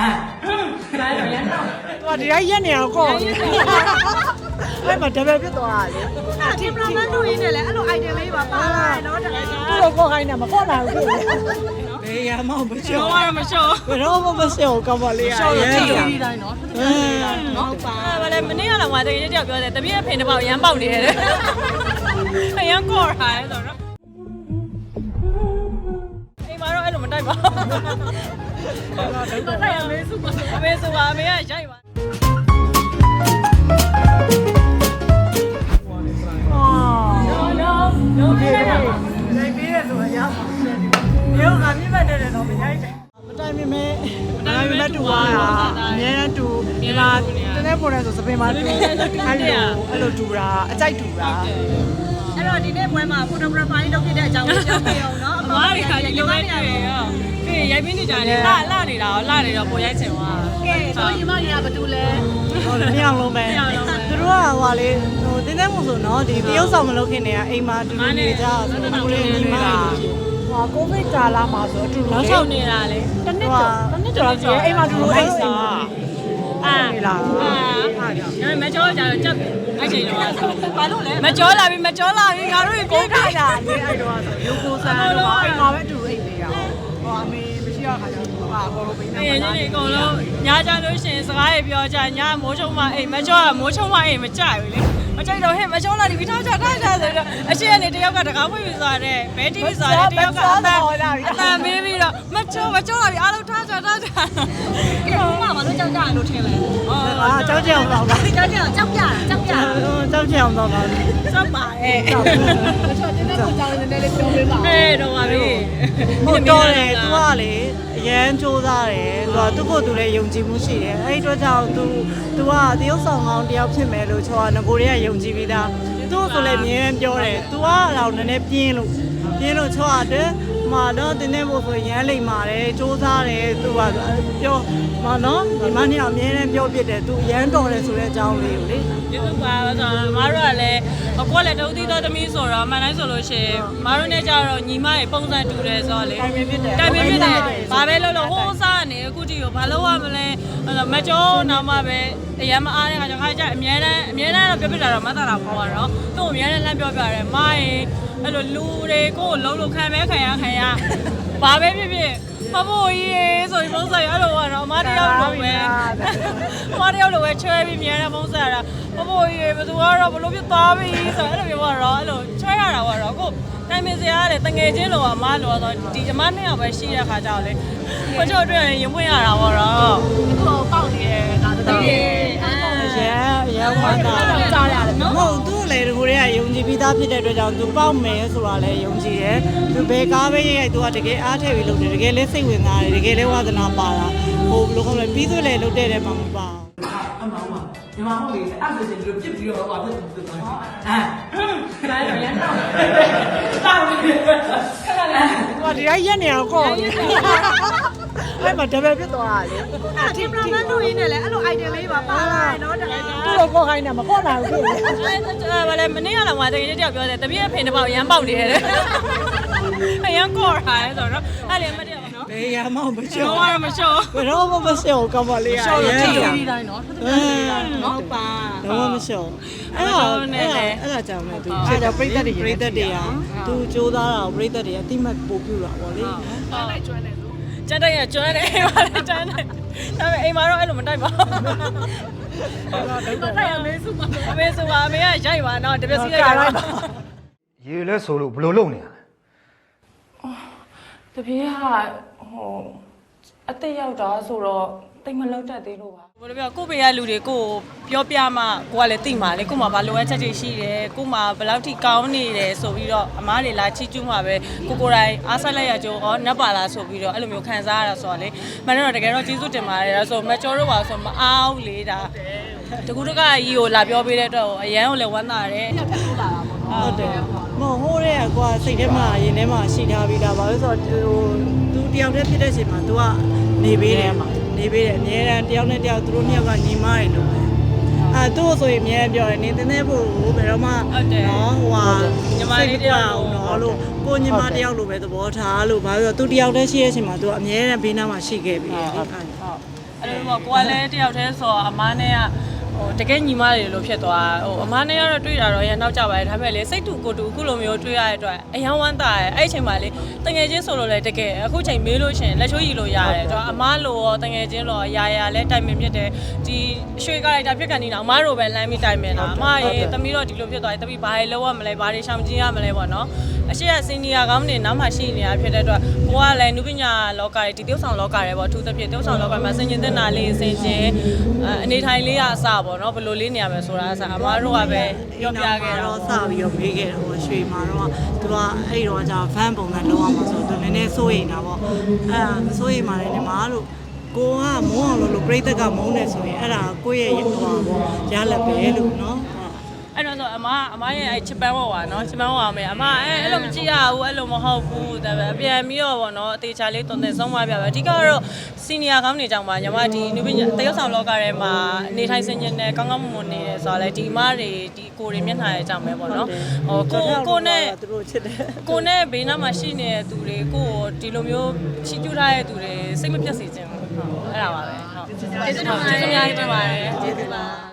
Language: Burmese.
အဲဘာလဲရန်တော့။တော်ဒီတိုင်းရက်နေအောင်ကော့။အဲ့မှာဒဘယ်ဖြစ်သွားတာလေအဒီပရိုမန်တို့ရင်းနဲ့လည်းအဲ့လို item လေးပါပါလာတယ်နော်တကယ်။သူ့ကိုကော့ခိုင်းတာမကော့နိုင်ဘူးဖြစ်နေ။ဘေးရမောင်မချောတော့မရှော့ဘယ်တော့မှမရှော့ကောင်မလေးရရှော့ရတဲ့ဒီတိုင်းနော်ထူးထူးဒီတိုင်းနော်ပါဘာလဲမနေ့ကလည်းငါတကယ်တယောက်ပြောတယ်တပည့်အဖေတစ်ပေါက်ရမ်းပေါက်နေတယ်အရန်ကော့ထားတယ်ဆိုတော့ မ်မှာတော့အဲ့လိုမတိုက်ပါဘူးတိုက်ရမေးစုပါအမေစုပါအမေကရိုက်ပါအော် no no ဒီနိုင်ပြီးရဆိုရပါရုပ်ကမြင့်မဲ့တယ်တော့မရိုက်တယ်မတိုင်မမဲမတိုင်မမဲတူသွားတာအများတူဒီမှာတနေ့ပေါ်နေဆိုစပင်မှာတူအဲ့လိုအဲ့လိုတူတာအကြိုက်တူတာအဲ့တော့ဒီနေ့ပွဲမှာ photographer ကြီးလုပ်ဖြစ်တဲ့အကြောင်းကိုပြောပြအောင်နော်အ မားတွေကရုပ်ရိုက်နေတယ်ရောပြီးရိုက်ပြီးနေကြတယ်လှလှနေတာရောလှနေတော့ပေါ်ရိုက်ချင်သွားကဲဆိုရင်ညီမကြီးကဘာတူလဲဟုတ်တယ်မြောင်လုံးပဲသူတို့ကဟိုလေဟိုတင်းတဲ့မို့ဆိုနော်ဒီတရုပ်ဆောင်မလုပ်ခင်နေကအိမ်မှာတူတူနေကြဆိုတော့ကိုလေးညီမဟိုကိုဗစ်ကာလာမှာဆိုအတူတူနောက်လေချုပ်နေတာလေတနစ်ကျော်တနစ်ကျော်တော့ကြီးအိမ်မှာတူတူအိမ်စားအာနေလားအာ မကြောကြတော့ကြက်အဲ့ချိန်တော့ဘာလို့လဲမကြောလာပြီမကြောလာပြီငါတို့ကိုကိုကိုခါခါတာလေအဲ့တော့ဆိုရုပ်ကိုစားတော့အိမ်မှာပဲအတူတူအိမ်နေတာဟောအမေမရှိရခါကျတော့ဟာအကုန်လုံးပိန်းနေနေနေအကုန်လုံးညာကြလို့ရှိရင်စကားတွေပြောကြညာမိုးချုံမအိမ်မကြောမိုးချုံမအိမ်မကြဘူးလေမကြိုက်တော့ဟဲ့မကြောလာဒီပြီးထားကြထားကြဆိုတော့အရှိကနေတယောက်ကတကားဖွင့်ပြီးသွားတယ်ဘဲတီးပြီးသွားတယ်တယောက်ကအတန်အတန်မေးပြီးတော့မကြောမကြောလာပြီအားလုံးထားကြထားကြကဲ ကြောက်ကြတယ်လို့ထင်လဲ။အော်အာကြောက်ကြအောင်တော့ပါ။ကြောက်ကြအောင်ကြောက်ကြကြောက်ကြကြောက်ကြအောင်တော့ပါကြောက်ပါရဲ့။အချောတင်းတဲ့ကိုကြောင်းနေတယ်လေးပြောပေးပါ။ဟဲ့တော့ပါပြီ။ဟုတ်တော့တယ်သူကလေအရန်စူးစားတယ်သူကသူ့ကိုယ်သူလည်းယုံကြည်မှုရှိတယ်အဲ့ဒီတော့ကြောင့်သူသူကတရုတ်ဆောင်ကောင်းတယောက်ဖြစ်မယ်လို့ချောကငကိုတွေကယုံကြည်ပြီးသားသူ့ကိုဆိုလည်းမြင်ပြောတယ်သူကတော့နည်းနည်းပြင်းလို့ပြင်းလို့ချောကတည်း မာတော့တင်းနေဖို့ဆိုရမ်းလိမ့်ပါတယ်စူးစားတယ် तू ကပြောမနော်ဒီမနေ့အမြဲတမ်းပြောပြတယ် तू ရမ်းတော်တယ်ဆိုတဲ့အကြောင်းလေးကိုလေကျေးဇူးပါဆိုတော့မတို့ကလည်း အကွက်လည်းတုံးသီးသောသမီးဆိုတော့မှန်တိုင်းဆိုလို့ရှိရင်မတို့နဲ့ကြတော့ညီမရဲ့ပုံစံတူတယ်ဆိုတော့လေတိုင်ပင်ဖြစ်တယ်တိုင်ပင်ဖြစ်တယ်ဘာပဲလုပ်လို့ဟိုးစားနေအခုတီကိုဘာလို့ရမလဲအဲ့တော့မကြောနောက်မှပဲအရင်မအားတဲ့ခါကျခါကျအများတန်းအများတန်းတော့ပြောပြတာတော့မတ်တာတော့ပေါ့တော့သူ့ကိုအများတန်းလမ်းပြောပြတယ်မရင်အဲ့လိုလူတွေကိုယ်လုံးလို့ခံမဲခံရခံရဘာပဲဖြစ်ဖြစ်မဖို့ကြီးရေဆိုပြီးပုံစံရအဲ့လိုကတော့အမတယောက်လိုပဲအမတယောက်လိုပဲချွဲပြီးမြန်တဲ့ပုံစံရတာ မဖို့ကြီးရေဘယ်သူကတော့ဘလို့ဖြစ်သွားပြီဆိုတော့အဲ့လိုမျိုးကတော့အဲ့လိုချွဲရတာပေါ့တော့ကိုတိုင်ပင်စရာကလည်းတငယ်ချင်းလိုအမလိုဆိုဒီအမနှစ်ယောက်ပဲရှိတဲ့ခါကြောင့်လေကိုချို့အတွက်ရင်ဝင်ရတာပေါ့တော့သူ့ကိုပေါက်နေတယ်ဒါတည်းရဲ့အဲရမ်းရမ်းဝမ်းသာကြားရတယ်နော်မဟုတ်သူ့လေဒီကိုတွေကယုံကြည်ပြီးသားဖြစ်တဲ့အတွက်ကြောင့်သူပေါက်မယ်ဆိုတာလည်းယုံကြည်တယ်သူဘယ်ကားပဲရိုက်ရိုက်သူကတကယ်အားထည့်ပြီးလုပ်တယ်တကယ်လည်းစိတ်ဝင်စားတယ်တကယ်လည်းဝါသနာပါတာဟိုဘယ်လိုခေါ်လဲပြီးသွေးလည်းလုပ်တဲ့တဲ့မှာမပါအမှန်ပါ မြန်မာမဟုတ်လေအဲ့ဆိုရင်ဒီလိုပြစ်ပြီးတော့ဟောပြစ်ပြီးတော့အဲဒါရရန်တော့တာဝင်ခဏလေးဟိုဒီတိုင်းရက်နေအောင်ခေါ်အဲ့မှာဒဘယ်ဖြစ်သွားတာလေအတင်မလန်းတို့ရင်းနဲ့လည်းအဲ့လို item လေးပါပါလာတယ်နော်တကယ်သူ့လိုခေါ်ခိုင်းတာမခေါ်နိုင်ဘူးဖြစ်နေအဲ့ဘာလဲမနေ့ကလာမှာတကယ်တယောက်ပြောတယ်တပည့်အဖေတစ်ပေါက်ရမ်းပေါက်နေတယ်အရန်ခေါ်ထားတယ်ဆိုတော့အဲ့လေမတ ဘယ်ရမောင်မချောတော့ကတော့မလျှော့ဘယ်တော့မှမစေအောင်ကောင်းပါလေရရမ်းတယ်တိုင်းနော်နော်ပါတော့မရှောအဲ့ဒါအဲ့ဒါကြောင့်လေသူအဲ့ဒါပြိသက်တွေပြိသက်တွေကသူစူးသားတာပြိသက်တွေအတိမတ်ပို့ပြတာဗောလေကျန်တဲ့ရကျွမ်းတယ်အိမ်မှာလည်းကျန်တယ်ဒါပေမဲ့အိမ်မှာတော့အဲ့လိုမတိုက်ပါဘူးတိုက်ရမေးစုပါအမေစုပါအမေကရိုက်ပါတော့တပြက်စီရိုက်ပါရေလဲဆိုလို့ဘယ်လိုလုပ်နေရလဲတပြေးက ဟိုအသက်ရောက်တာဆိုတော့တိတ်မလောက်တတ်သေးလို့ပါဘယ်လိုပြောကိုပေရလူတွေကိုပြောပြမှကိုကလည်းသိမှာလေကိုမှဘာလိုအပ်ချက်တွေရှိတယ်ကိုမှဘယ်လောက်ထိကောင်းနေတယ်ဆိုပြီးတော့အမားတွေလာချီးကျူးမှာပဲကိုကိုယ်တိုင်အားဆက်လက်ရကြိုးဩနတ်ပါလားဆိုပြီးတော့အဲ့လိုမျိုးခံစားရတာဆိုတော့လေမန်တော့တကယ်တော့ကျေးဇူးတင်ပါတယ်ဒါဆိုမကျော်တို့ပါဆိုမအားဘူးလေဒါတကူတကကြီးကိုလာပြောပေးတဲ့အတွက်အရန်ကိုလည်းဝမ်းသာတယ်ဟုတ်တယ် မဟုတ်ဟိုးတဲ့ကွာစိတ်ထဲမှာရင်ထဲမှာရှိထားပြီးသားပါလို့ဆိုတော့ဟိုသူတယောက်တည်းဖြစ်တဲ့အချိန်မှာ तू ကနေပေးတယ်နေပေးတယ်အများတန်းတယောက်နဲ့တယောက်သူတို့နှစ်ယောက်ကညီမတွေလို့ပဲအဲသူ့ဆိုရင်အများပြောတယ်နေတင်းတဲ့ဖို့ဘယ်တော့မှနော်ဟိုဟာအောင်နော်လို့ကိုညီမတယောက်လိုပဲသဘောထားလို့ဘာလို့သူတယောက်တည်းရှိတဲ့အချိန်မှာ तू အများတန်းဘေးနားမှာရှိခဲ့ပြီဟုတ်အဲ့လိုပေါ့ကိုကလည်းတယောက်တည်းဆိုတော့အမားနဲ့က ဟိုတကယ်ညီမတွေလို့ဖြစ်သွားဟိုအမားနဲ့ကတော့တွေ့တာတော့ရနောက်ကြပါတယ်ဒါပေမဲ့လေစိတ်တူကိုတူအခုလိုမျိုးတွေ့ရတဲ့အတွက်အယံဝမ်းသာရဲ့အဲ့အချိန်မှာလေတငယ်ချင်းဆိုလို့လည်းတကယ်အခုချိန်မေးလို့ရှရင်လက်ချိုးရီလို့ရတယ်တော့အမားလိုရောတငယ်ချင်းလိုရောရာရာလဲတိုင်ပင်မြစ်တယ်ဒီရွှေကလိုက်တာဖြစ်ကန်နေတာအမားတို့ပဲလမ်းပြီးတိုင်ပင်တာအမားရေသမီးတော့ဒီလိုဖြစ်သွားတယ်သမီးဘာတွေလုပ်ရမလဲဘာတွေရှောင်ကျဉ်ရမလဲပေါ့နော် အရှိရစင်နီယာကောင်းနေနောက်မှရှိနေတာဖြစ်တဲ့အတွက်ကိုကလည်းနုပညာလောကတွေဒီတုပ်ဆောင်လောကတွေပေါ့အထူးသဖြင့်တုပ်ဆောင်လောကမှာစင်ကျင်တဲ့နာလေးစင်ကျင်အနေထိုင်လေးရအစပေါ့နော်ဘယ်လိုလေးနေရမယ်ဆိုတာအစအမားတို့ကပဲပြောပြခဲ့တာတော့စပြီးတော့မေးခဲ့တယ်ဟိုရွှေမှာတော့သူကအဲ့တော့じゃ van ပုံစံလုံးအောင်ပါဆိုသူနည်းနည်းစိုးရိမ်တာပေါ့အဲ့ဒါမစိုးရိမ်ပါနဲ့ညီမတို့ကိုကမုန်းအောင်လို့လို့ပြိတ္တကမုန်းတယ်ဆိုရင်အဲ့ဒါကိုယ့်ရဲ့ဟိုပါပေါ့ရလက်ပဲလို့နော်အဲ့ တော့ဆိုအမအမရဲ့အဲ့ချစ်ပန်းဝါဝါနော်ချစ်ပန်းဝါဝါမယ်အမအဲ့အဲ့လိုမကြည့်ရဘူးအဲ့လိုမဟုတ်ဘူးဒါပေမဲ့ပြန်ပြီးတော့ဗောနော်အသေးချာလေးတုံတဲ့ဆုံးမပြပါအဓိကတော့စီနီယာကောင်းနေကြောင်ပါညီမဒီနုပညာတရုတ်ဆောင်လောကထဲမှာနေထိုင်စင်ကျင်နဲ့ကောင်းကောင်းမွန်မွန်နေတယ်ဆိုတော့လေဒီမတွေဒီကိုတွေမျက်နှာရဲ့ကြောင်ပဲဗောနော်ဟိုကိုကိုနဲ့သူတို့ချစ်တယ်ကိုနဲ့ဘေးနားမှာရှိနေတဲ့သူတွေကိုဒီလိုမျိုးချီးကျူးထားတဲ့သူတွေစိတ်မပြတ်စေချင်ဘူးဟုတ်အဲ့ဒါပါပဲဟုတ်ကျေးဇူးတင်ပါတယ်ကျေးဇူးအများကြီးတင်ပါတယ်ကျေးဇူးပါ